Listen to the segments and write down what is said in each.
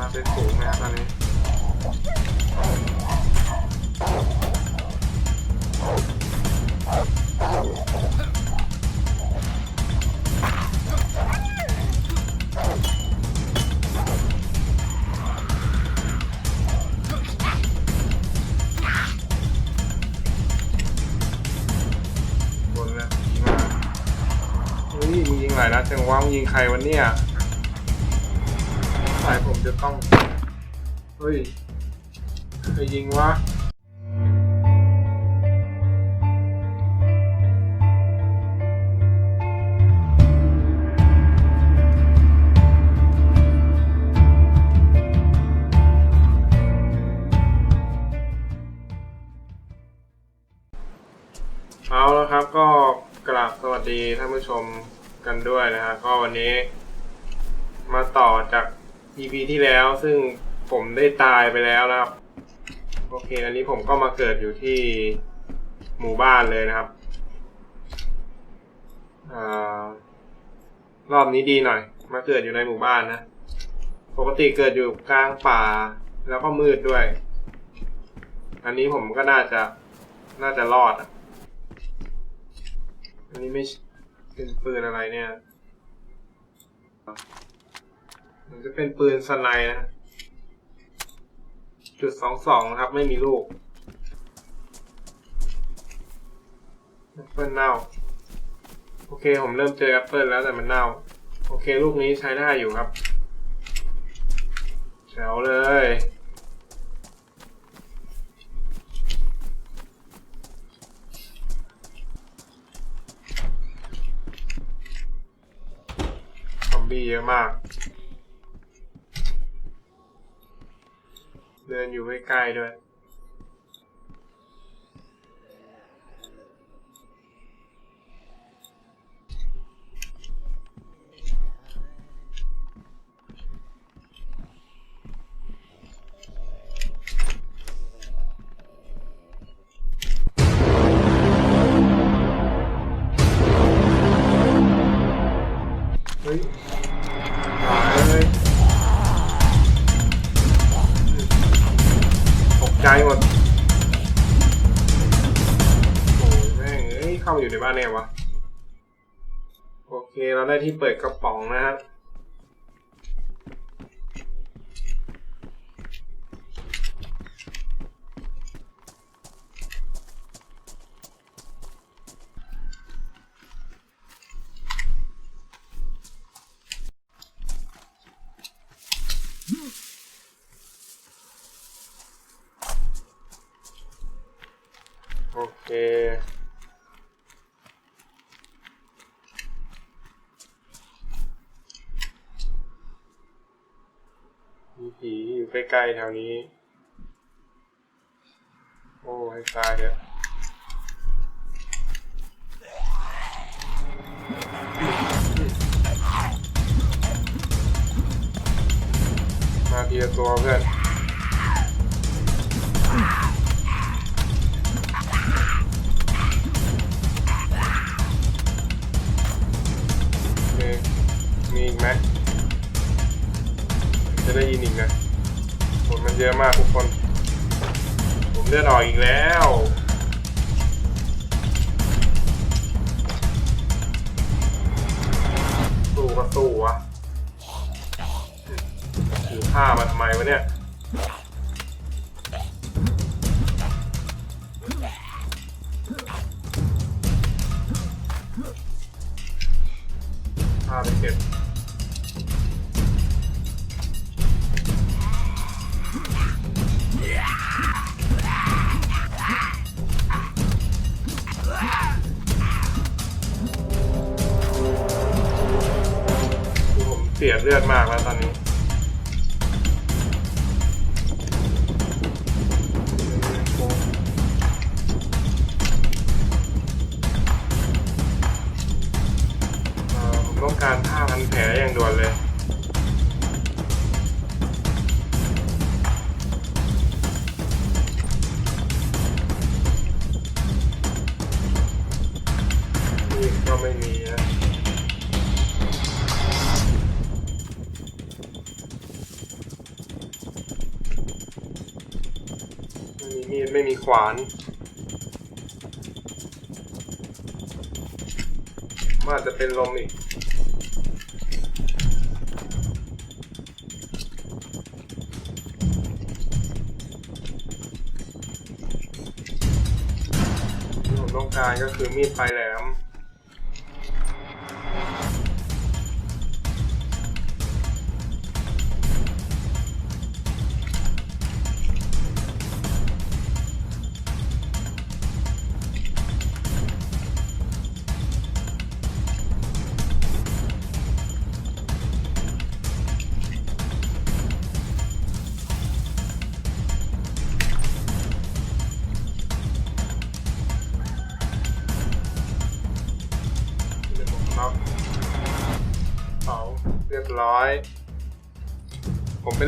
มาเป็นฝูงนะตอนนี้บนแล้วยิงมาเฮ้ยมึงยิงหลายนัดจังวะมึงยิงใครวันเนี่ย สายผมจะต้อง เฮ้ยใครยิงวะเอาแล้วครับก็กราบสวัสดีท่านผู้ชมกันด้วยนะฮะก็วันนี้มาต่อจาก EP ที่แล้วซึ่งผมได้ตายไปแล้วนะครับ โอเค อันนี้ผมก็มาเกิดอยู่ที่หมู่บ้านเลยนะครับอรอบนี้ดีหน่อย มาเกิดอยู่ในหมู่บ้านนะ ปกติเกิดอยู่กลางป่า แล้วก็มืดด้วย อันนี้ผมก็น่าจะน่าจะรอด อันนี้ไม่เป็นปืนอะไรเนี่ย จะเป็นปืนสไนด์นะ จุดสองสองนะครับ ไม่มีลูกแอปเปิลเน่า โอเค ผมเริ่มเจอแอปเปิลแล้วแต่มันเน่า โอเค ลูกนี้ใช้ได้อยู่ครับแจ๋วเลยซอมบี้เยอะมาก เดินอยู่ใกล้ๆด้วย แน่วะ โอเคเราได้ที่เปิดกระป๋องนะฮะโอเค มีผีอยู่ ใกล้ๆแถวนี้ โอ้ให้ตายเถอะมาทีละตัวเพื่อน อะมากทุกคน ผมเลือดออกอีกแล้วสู้ก็สู้วะถือผ้ามาทำไมวะเนี่ยผ้าไปเก็บ ลมอีกที่ผมต้องการก็คือมีดปลายแหลม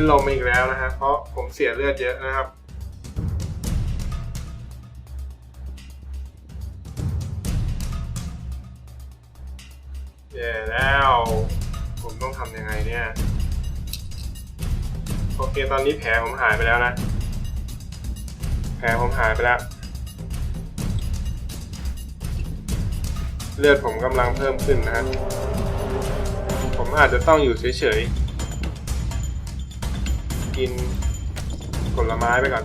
นลมอีกแล้วนะฮะเพราะผมเสียเลือดเยอะนะครับแย่แล้ว ผมต้องทำยังไงเนี่ย โอเคตอนนี้แผลผมหายไปแล้วนะ แผลผมหายไปแล้ว เลือดผมกำลังเพิ่มขึ้นนะครับผมอาจจะต้องอยู่เฉยๆ กินผลไม้ไปก่อน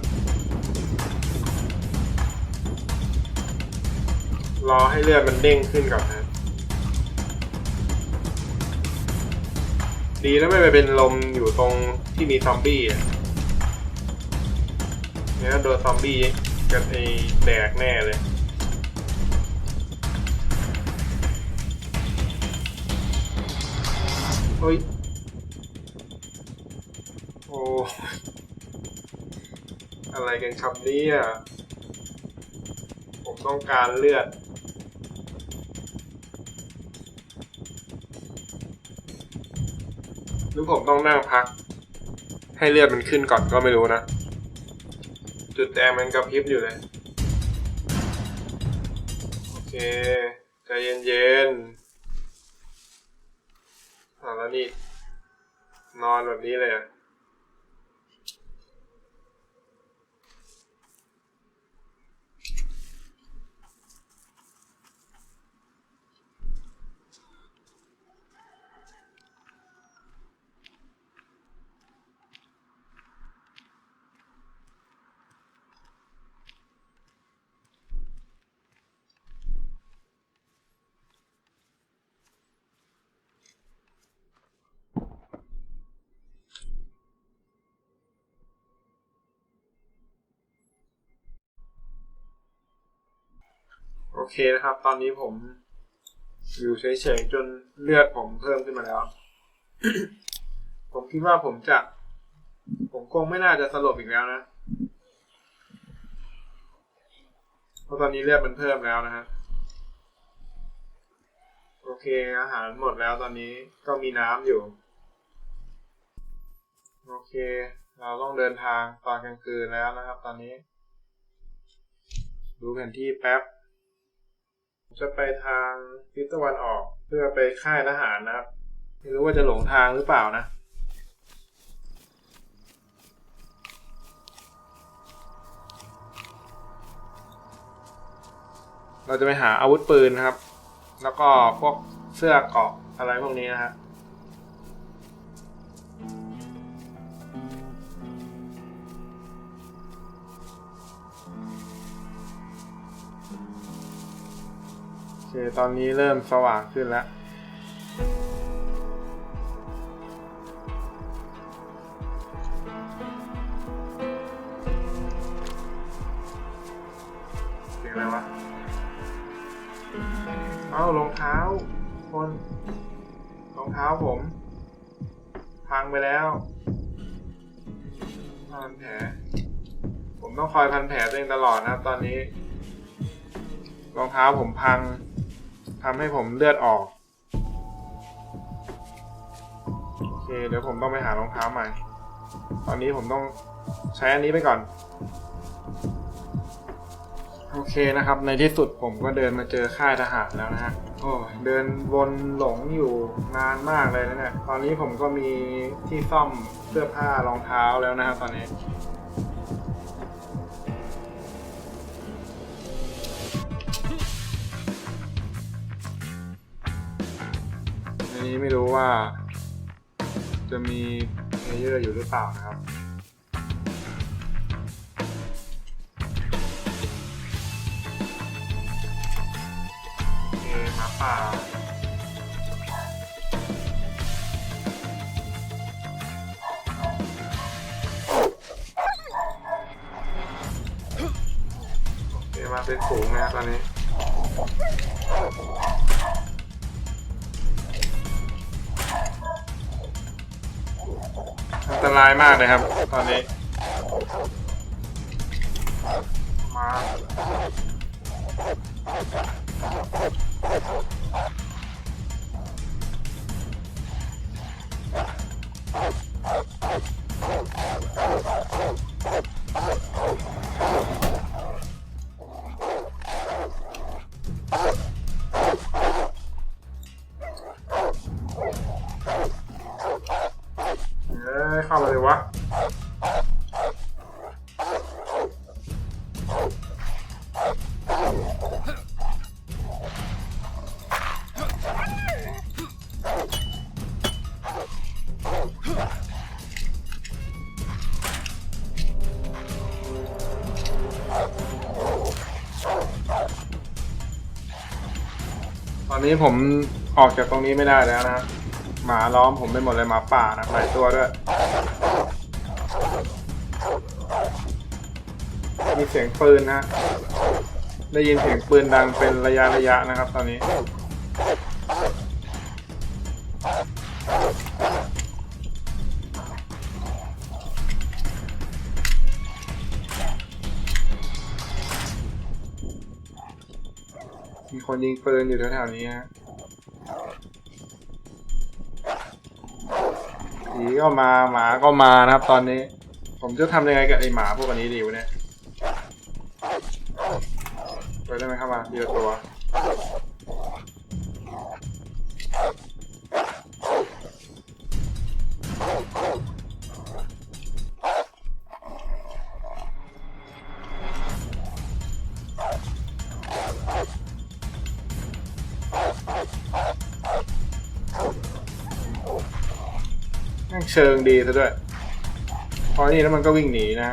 รอให้เลือดมันเด้งขึ้นก่อนนะดีแล้วไม่ไปเป็นลมอยู่ตรงที่มีซอมบี้อะเนี่ยโดนซอมบี้กันไอแดกแน่เลยเฮ้ย อ้อะไรกันครับเนี่ยผมต้องการเลือด หรือผมต้องนั่งพัก ให้เลือดมันขึ้นก่อนก็ไม่รู้นะ จุดแดงมันกระพริบอยู่เลย โอเคใจเย็นๆอ่าแล้วนี่ นอนแบบนี้เลยอะ เคนะครับ ตอนนี้ผม อยู่เฉยๆจนเลือดผมเพิ่มขึ้นมาแล้ว ผมคิดว่าผมจะ ผมคงไม่น่าจะสลบอีกแล้วนะเพราะตอนนี้เลือดมันเพิ่มแล้วนะฮะโอเค อาหารหมดแล้วตอนนี้ก็มีน้ำอยู่ โอเค เราต้องเดินทางตอนกลางคืนแล้วนะครับ ตอนนี้ ดูแผนที่แป๊บ จะไปทางทิศตะวันออกเพื่อไปค่ายทหารนะครับ ไม่รู้ว่าจะหลงทางหรือเปล่านะเราจะไปหาอาวุธปืนนะครับ แล้วก็พวกเสื้อเกาะอะไรพวกนี้นะฮะ เคตอนนี้เริ่มสว่างขึ้นแล้วเสียงอะไรวะ เอ้ารองเท้า คนรองเท้าผม พังไปแล้วพันแผลผมต้องคอยพันแผลตัวเองตลอดนะครับตอนนี้รองเท้าผมพังำให้ผมเลือดออก โอเค เดี๋ยวผมต้องไปหารองเท้าใหม่ ตอนนี้ผมต้องใช้อันนี้ไปก่อน โอเคนะครับ ในที่สุดผมก็เดินมาเจอค่ายทหารแล้วนะฮะ โอ้ยเดินวนหลงอยู่นานมากเลยนะเนี่ย ตอนนี้ผมก็มีที่ซ่อมเสื้อผ้ารองเท้าแล้วนะครับตอนนี้ นี้ไม่รู้ว่า จะมีเพลเยอร์อยู่หรือเปล่านะครับโอเคหมาป่าโอเคมาเป็นฝูงนะครับตอนนี้ อันตรายมากเลยครับ ตอนนี้ มา นนี้ผมออกจากตรงนี้ไม่ได้แล้วนะหมาล้อมผมไปหมดเลยหมาป่านะหลายตัวด้วย มีเสียงปืนนะ ได้ยินเสียงปืนดังเป็นระยะระยะนะครับ ตอนนี้ คนยิงปืนอยู่แถวๆนี้ฮะผีก็มาหมาก็มานะครับ ตอนนี้ ผมจะทำยังไงกับไอหมาพวกนี้ดีวะเนี่ยไปได้ไหมครับมาดีละตัว ชิงดีซะด้วย พอนี่แล้วมันก็วิ่งหนีนะ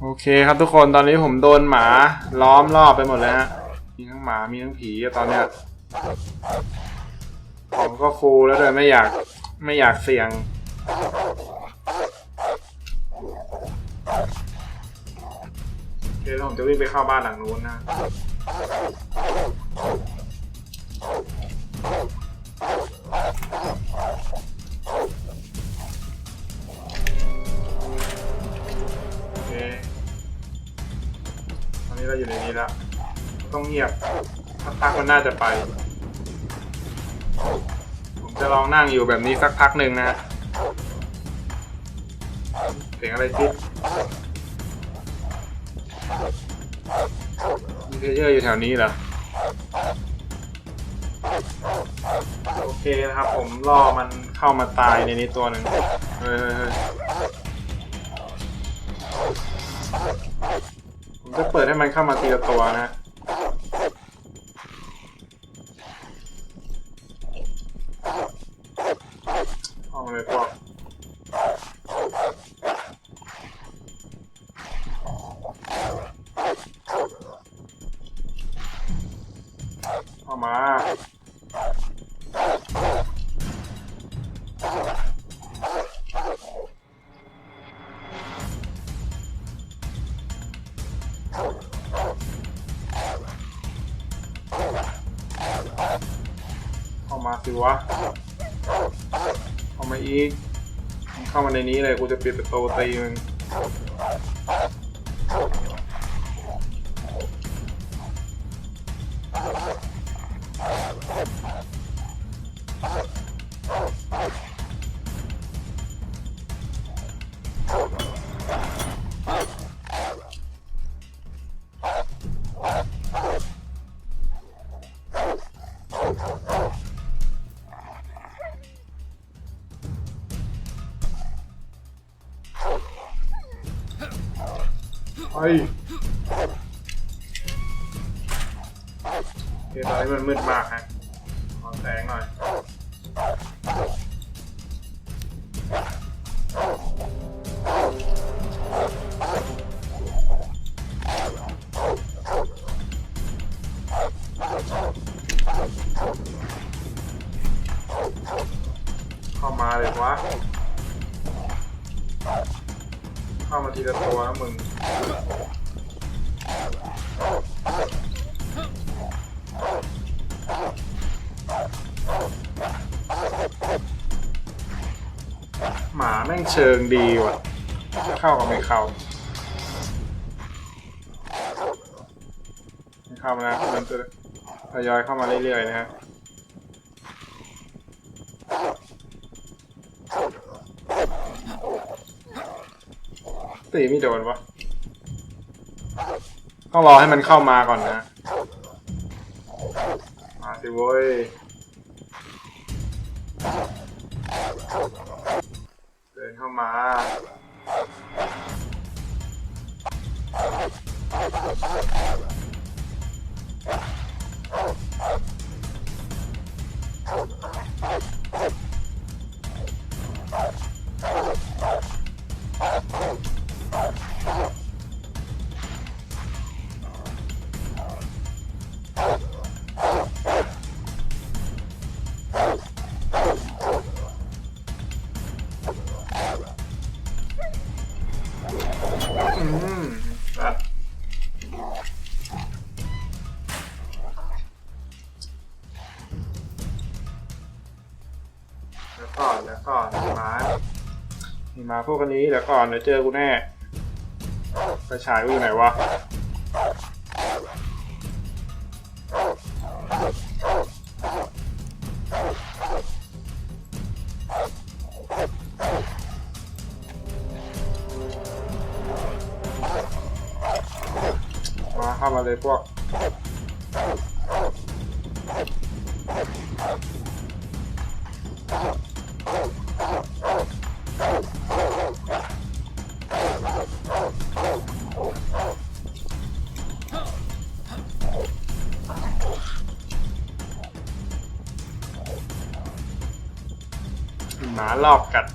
โอเคครับทุกคนตอนนี้ผมโดนหมาล้อมรอบไปหมดเลยฮะมีทั้งหมามีทั้งผีตอนเนี้ย ผมก็ฟูแล้วด้วยไม่อยากไม่อยากเสี่ยง โอเคแล้วผมจะวิ่งไปเข้าบ้านหลังนู้นนะโอเคตอนนี้เราอยู่ในนี้แล้ว ต้องเงียบสักพักมันน่าจะไป ผมจะลองนั่งอยู่แบบนี้สักพักหนึ่งนะเสียงอะไรจิ๊บมีเพเยอร์อยู่แถวนี้เหรอ โอเคนะครับผมล่อมันเข้ามาตายในนี้ตัวหนึ่งเฮ้ยเฮ้ยเฮ้ยผมจะเปิดให้มันเข้ามาทีละตัวนะฮะ เอาเลยพวก เอามาเข้ามาสิวะเข้ามาอีก เข้ามาในนี้เลยกูจะปิดประตูตีมึง ไปโอเคตอนนี้มันมืดมากฮะ แม่งเชิงดีว่ะ จะเข้ากับไม่เข้าไม่เข้ามาแล้วมันจะทยอยเข้ามาเรื่อยๆนะฮะตีไม่โดนวะต้องรอให้มันเข้ามาก่อนนะ มาสิเว้ย เดินเข้ามา พวกนี้เดี๋ยวก่อนเดี๋ยวเจอกูแน่ไปฉายกูอยู่ไหนวะมาเข้ามาเลยพวก หมาลอกกัด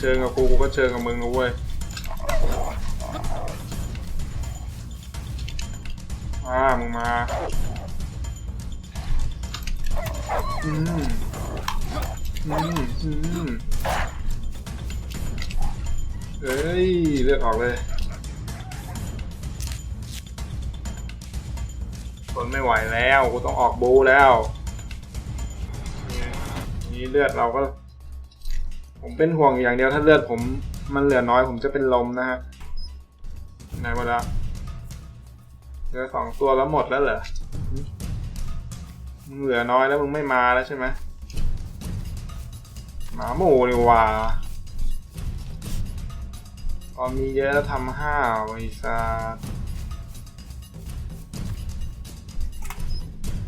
เองมึงเชิงกับกูกูก็เชิงกับมึงนะเว้ยมามึงมาอืมอืมอืมเอ้ยเลือดออกเลยทนไม่ไหวแล้วกูต้องออกบูแล้วนี่เลือดเราก็ ผมเป็นห่วงอย่างเดียวถ้าเลือดผมมันเหลือน้อยผมจะเป็นลมนะฮะไหนหมดล้วเหลือสองตัวแล้วหมดแล้วเหรอมึงเหลือน้อยแล้วมึงไม่มาแล้วใช่ไหมหมาหมูนี่ว่าพอมีเยอะแล้วทำห้าวไอ้สัส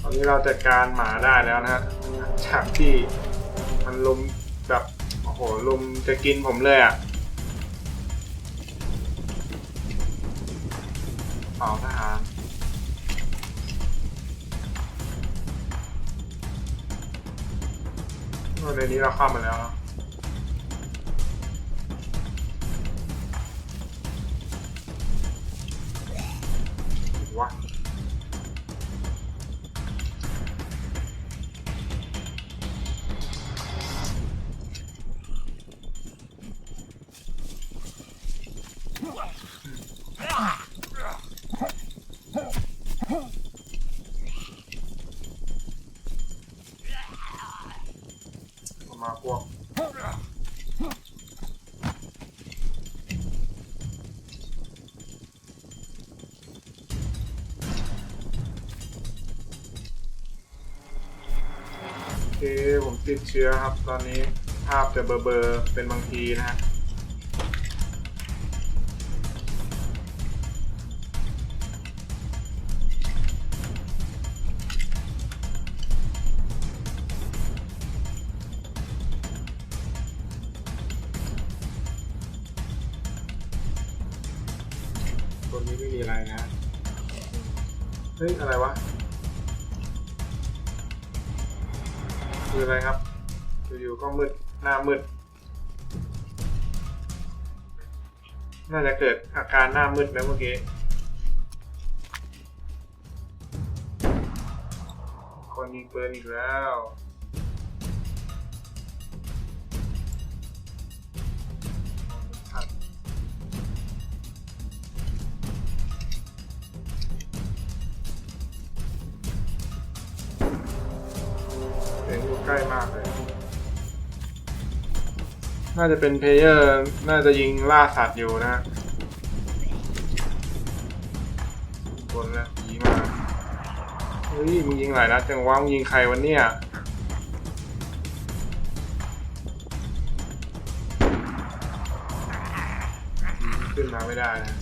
ตอนนี้เราจัดการหมาได้แล้วนะฮะจากที่มันลมแบบ หลุมจะกินผมเลยอะเป่าทหารในนี้เราเข้ามาแล้วเนะ ผมติดเชื้อครับ ตอนนี้ภาพจะเบลอๆเป็นบางทีนะฮะ การหน้ามืดนะเมื่อกี้ คนยิงปืนอีกแล้วเสียมูใกล้มากเลย น่าจะเป็นเพลเยอร์ น่าจะยิงล่าสัตว์อยู่นะ ฮ้ยมึงยิงหลายนัดจังวะมึงยิงใครวันเนี่ยขึ้นมาไม่ได้นะ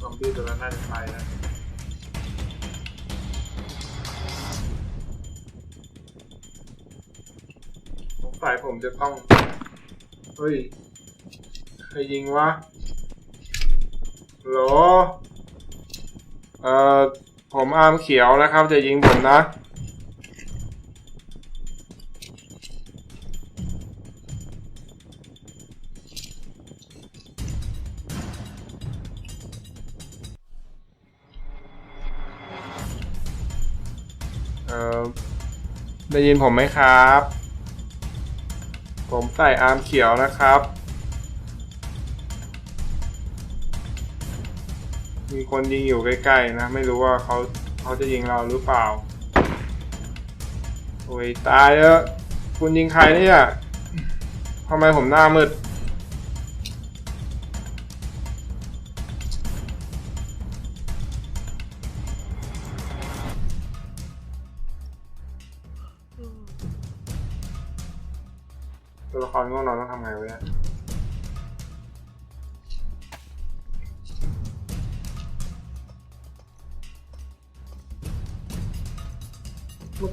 ซอมบี้ตัวนั้นน่าจะไปนะสงสัยผมจะต้อง เฮ้ย ใครยิงวะโหล เอ่อผมอาร์มเขียวนะครับ จะยิงผมนะ เอ่อได้ยินผมไหมครับ ผมใส่อาร์มเขียวนะครับ มีคนยิงอยู่ใกล้ๆนะ ไม่รู้ว่าเขาเขาจะยิงเราหรือเปล่า โอ้ยตายแล้ว คุณยิงใครเนี่ยทำไมผมหน้ามืด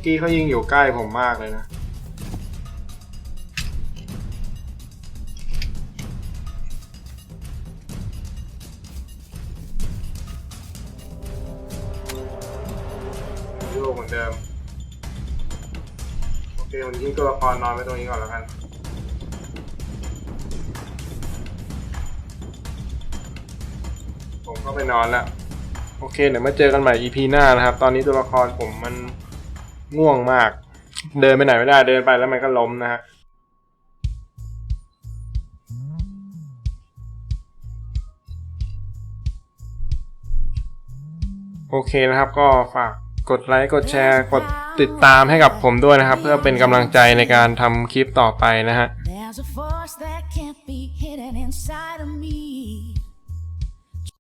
กี้เขายิงอยู่ใกล้ผมมากเลยนะ โยกเหมือนเดิม โอเควันนี้ตัวละครนอนไว้ตรงนี้ก่อนแล้วกันผมก็ไปนอนแล้ว โอเค เดี๋ยวมาเจอกันใหม่ EP หน้านะครับ ตอนนี้ตัวละครผมมัน ง่วงมาก เดินไปไหนไม่ได้ เดินไปแล้วมันก็ล้มนะฮะโอเคนะครับก็ฝากกดไลค์กดแชร์กดติดตามให้กับผมด้วยนะครับ เพื่อเป็นกำลังใจในการทำคลิปต่อไปนะฮะ There's a force that can't be hidden inside of me.